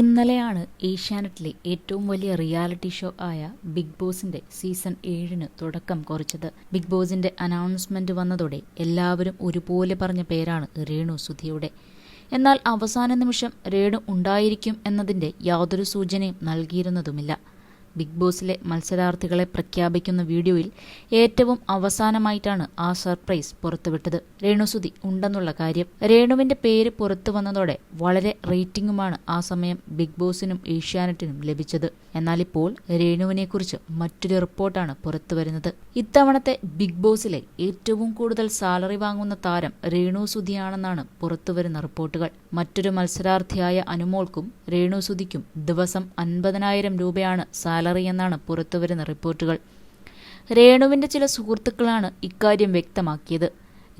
ഇന്നലെയാണ് ഏഷ്യാനെറ്റിലെ ഏറ്റവും വലിയ റിയാലിറ്റി ഷോ ആയ ബിഗ് ബോസിന്റെ സീസൺ ഏഴിന് തുടക്കം കുറിച്ചത്. ബിഗ് ബോസിന്റെ അനൗൺസ്മെന്റ് വന്നതോടെ എല്ലാവരും ഒരുപോലെ പറഞ്ഞ പേരാണ് രേണു സുധിയുടെ. എന്നാൽ അവസാന നിമിഷം രേണു ഉണ്ടായിരിക്കും എന്നതിന്റെ യാതൊരു സൂചനയും നൽകിയിരുന്നതുമില്ല. ബിഗ് ബോസിലെ മത്സരാർത്ഥികളെ പ്രഖ്യാപിക്കുന്ന വീഡിയോയിൽ ഏറ്റവും അവസാനമായിട്ടാണ് ആ സർപ്രൈസ് പുറത്തുവിട്ടത്. രേണുസുതി ഉണ്ടെന്നുള്ള കാര്യം. രേണുവിന്റെ പേര് പുറത്തു വന്നതോടെ വളരെ റേറ്റിംഗുമാണ് ആ സമയം ബിഗ് ബോസിനും ഏഷ്യാനെറ്റിനും ലഭിച്ചത്. എന്നാൽ ഇപ്പോൾ രേണുവിനെക്കുറിച്ച് മറ്റൊരു റിപ്പോർട്ടാണ് പുറത്തുവരുന്നത് ഇത്തവണത്തെ ബിഗ് ബോസിലെ ഏറ്റവും കൂടുതൽ സാലറി വാങ്ങുന്ന താരം രേണു സുധിയാണെന്നാണ് പുറത്തുവരുന്ന റിപ്പോർട്ടുകൾ. മറ്റൊരു മത്സരാർത്ഥിയായ അനുമോൾക്കും രേണു സുധിക്കും ദിവസം അൻപതിനായിരം രൂപയാണ് സാലറി എന്നാണ് പുറത്തുവരുന്ന റിപ്പോർട്ടുകൾ. രേണുവിന്റെ ചില സുഹൃത്തുക്കളാണ് ഇക്കാര്യം വ്യക്തമാക്കിയത്.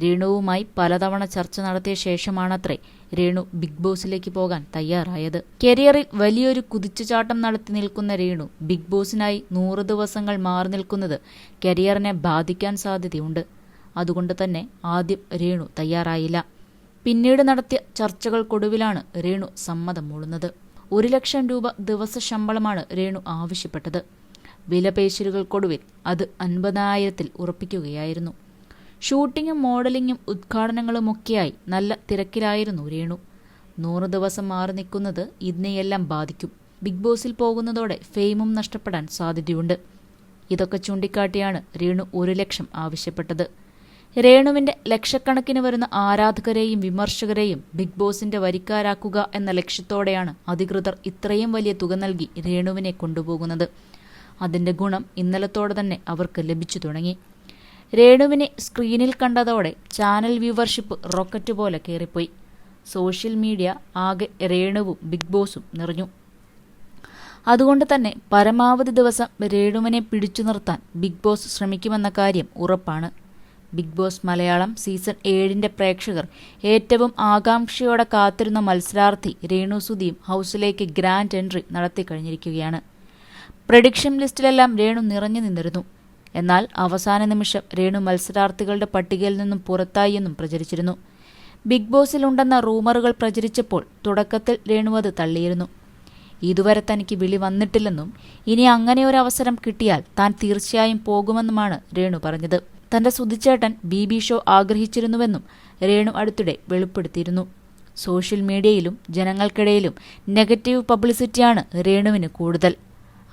രേണുവുമായി പലതവണ ചർച്ച നടത്തിയ ശേഷമാണത്രേ രേണു ബിഗ് ബോസിലേക്ക് പോകാൻ തയ്യാറായത്. കരിയറിൽ വലിയൊരു കുതിച്ചുചാട്ടം നടത്തി നിൽക്കുന്ന രേണു ബിഗ് ബോസിനായി നൂറ് ദിവസങ്ങൾ മാറി നിൽക്കുന്നത് കരിയറിനെ ബാധിക്കാൻ സാധ്യതയുണ്ട്. അതുകൊണ്ട് തന്നെ ആദ്യം രേണു തയ്യാറായില്ല. പിന്നീട് നടത്തിയ ചർച്ചകൾക്കൊടുവിലാണ് രേണു സമ്മതം മൂളുന്നത്. ഒരു ലക്ഷം രൂപ ദിവസ ശമ്പളമാണ് രേണു ആവശ്യപ്പെട്ടത്. വിലപേശലുകൾക്കൊടുവിൽ അത് അൻപതിനായിരത്തിൽ ഉറപ്പിക്കുകയായിരുന്നു. ഷൂട്ടിങ്ങും മോഡലിങ്ങും ഉദ്ഘാടനങ്ങളുമൊക്കെയായി നല്ല തിരക്കിലായിരുന്നു രേണു. നൂറ് ദിവസം മാറി നിൽക്കുന്നത് ഇതിനെയെല്ലാം ബാധിക്കും. ബിഗ് ബോസിൽ പോകുന്നതോടെ ഫെയിമും നഷ്ടപ്പെടാൻ സാധ്യതയുണ്ട്. ഇതൊക്കെ ചൂണ്ടിക്കാട്ടിയാണ് രേണു ഒരു ലക്ഷം ആവശ്യപ്പെട്ടത്. രേണുവിന്റെ ലക്ഷക്കണക്കിന് വരുന്ന ആരാധകരെയും വിമർശകരെയും ബിഗ് ബോസിന്റെ വരിക്കാരാക്കുക എന്ന ലക്ഷ്യത്തോടെയാണ് അധികൃതർ ഇത്രയും വലിയ തുക നൽകി രേണുവിനെ കൊണ്ടുപോകുന്നത്. അതിന്റെ ഗുണം ഇന്നലത്തോടെ തന്നെ അവർക്ക് ലഭിച്ചു തുടങ്ങി. രേണുവിനെ സ്ക്രീനിൽ കണ്ടതോടെ ചാനൽ വ്യൂവർഷിപ്പ് റോക്കറ്റ് പോലെ കയറിപ്പോയി. സോഷ്യൽ മീഡിയ ആകെ രേണുവും ബിഗ് ബോസും നിറഞ്ഞു. അതുകൊണ്ട് തന്നെ പരമാവധി ദിവസം രേണുവിനെ പിടിച്ചു നിർത്താൻ ബിഗ് ബോസ് ശ്രമിക്കുമെന്ന കാര്യം ഉറപ്പാണ്. ബിഗ് ബോസ് മലയാളം സീസൺ ഏഴിന്റെ പ്രേക്ഷകർ ഏറ്റവും ആകാംക്ഷയോടെ കാത്തിരുന്ന മത്സരാർത്ഥി രേണു സുധിയും ഹൗസിലേക്ക് ഗ്രാൻഡ് എൻട്രി നടത്തി കഴിഞ്ഞിരിക്കുകയാണ് പ്രഡിക്ഷൻ ലിസ്റ്റിലെല്ലാം രേണു നിറഞ്ഞു നിന്നിരുന്നു. എന്നാൽ അവസാന നിമിഷം രേണു മത്സരാർത്ഥികളുടെ പട്ടികയിൽ നിന്നും പുറത്തായി എന്നും പ്രചരിച്ചിരുന്നു. ബിഗ് ബോസിലുണ്ടെന്ന റൂമറുകൾ പ്രചരിച്ചപ്പോൾ തുടക്കത്തിൽ രേണു അത് തള്ളിയിരുന്നു. ഇതുവരെ തനിക്ക് വിളി വന്നിട്ടില്ലെന്നും ഇനി അങ്ങനെ ഒരു അവസരം കിട്ടിയാൽ താൻ തീർച്ചയായും പോകുമെന്നുമാണ് രേണു പറഞ്ഞത്. തന്റെ സുധിച്ചേട്ടൻ ബി ബി ഷോ ആഗ്രഹിച്ചിരുന്നുവെന്നും രേണു അടുത്തിടെ വെളിപ്പെടുത്തിയിരുന്നു. സോഷ്യൽ മീഡിയയിലും ജനങ്ങൾക്കിടയിലും നെഗറ്റീവ് പബ്ലിസിറ്റിയാണ് രേണുവിന് കൂടുതൽ.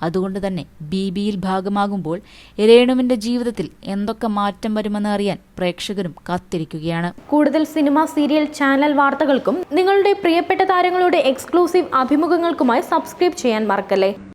അതുകൊണ്ട് തന്നെ ബി ബിയിൽ ഭാഗമാകുമ്പോൾ രേണുവിന്റെ ജീവിതത്തിൽ എന്തൊക്കെ മാറ്റം വരുമെന്ന് അറിയാൻ പ്രേക്ഷകരും കാത്തിരിക്കുകയാണ്. കൂടുതൽ സിനിമ സീരിയൽ ചാനൽ വാർത്തകൾക്കും നിങ്ങളുടെ പ്രിയപ്പെട്ട താരങ്ങളുടെ എക്സ്ക്ലൂസീവ് അഭിമുഖങ്ങൾക്കുമായി സബ്സ്ക്രൈബ് ചെയ്യാൻ മറക്കല്ലേ?